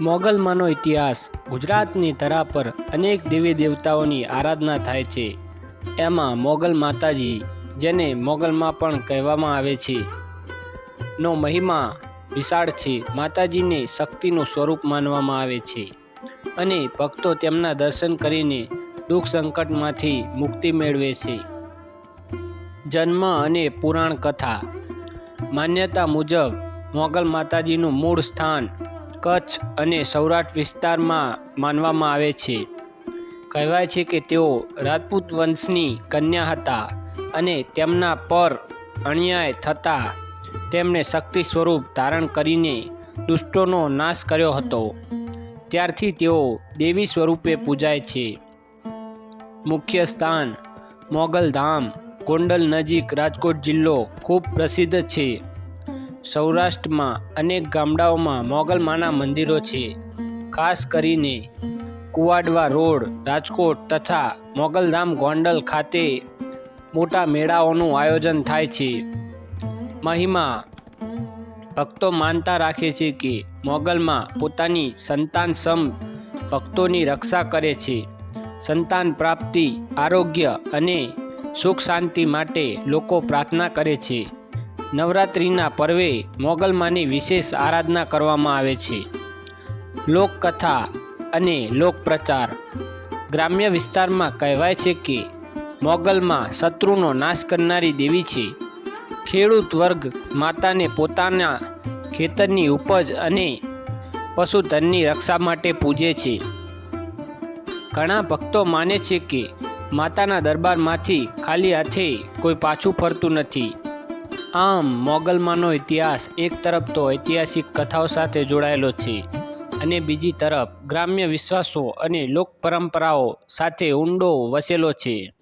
મોગલમાંનો ઇતિહાસ ગુજરાતની ધરા પર અનેક દેવી દેવતાઓની આરાધના થાય છે. એમાં મોગલ માતાજી, જેને મોગલમાં પણ કહેવામાં આવે છે, નો મહિમા વિશાળ છે. માતાજીને શક્તિનું સ્વરૂપ માનવામાં આવે છે અને ભક્તો તેમના દર્શન કરીને દુઃખ સંકટમાંથી મુક્તિ મેળવે છે. જન્મ અને પુરાણ કથા. માન્યતા મુજબ મોગલ માતાજીનું મૂળ સ્થાન કચ્છ અને સૌરાષ્ટ્ર વિસ્તારમાં માનવામાં આવે છે. કહેવાય છે કે તેઓ રાજપૂત વંશની કન્યા હતા અને તેમના પર અન્યાય થતાં તેમણે શક્તિ સ્વરૂપ ધારણ કરીને દુષ્ટોનો નાશ કર્યો હતો. ત્યારથી તેઓ દેવી સ્વરૂપે પૂજાય છે. મુખ્ય સ્થાન મોગલ ધામ ગોંડલ નજીક રાજકોટ જિલ્લો ખૂબ પ્રસિદ્ધ છે. સૌરાષ્ટ્રમાં અનેક ગામડાઓમાં મોગલમાના મંદિરો છે. ખાસ કરીને કુવાડવા રોડ, રાજકોટ તથા મોગલધામ ગોંડલ ખાતે મોટા મેળાઓનું આયોજન થાય છે. મહિમા ભક્તો માનતા રાખે છે કે મોગલમાં પોતાની સંતાન સમ ભક્તોની રક્ષા કરે છે. સંતાન પ્રાપ્તિ, આરોગ્ય અને સુખ શાંતિ માટે લોકો પ્રાર્થના કરે છે. નવરાત્રિના પર્વે મોગલમાની વિશેષ આરાધના કરવામાં આવે છે. લોકકથા અને લોકપ્રચાર. ગ્રામ્ય વિસ્તારમાં કહેવાય છે કે મોગલમાં શત્રુનો નાશ કરનારી દેવી છે. ખેડૂત વર્ગ માતાને પોતાના ખેતરની ઉપજ અને પશુધનની રક્ષા માટે પૂજે છે. ઘણા ભક્તો માને છે કે માતાના દરબારમાંથી ખાલી હાથે કોઈ પાછું ફરતું નથી. આમ મોગલમાંનો ઇતિહાસ એક તરફ તો ઐતિહાસિક કથાઓ સાથે જોડાયેલો છે અને બીજી તરફ ગ્રામ્ય વિશ્વાસો અને લોક પરંપરાઓ સાથે ઊંડો વસેલો છે.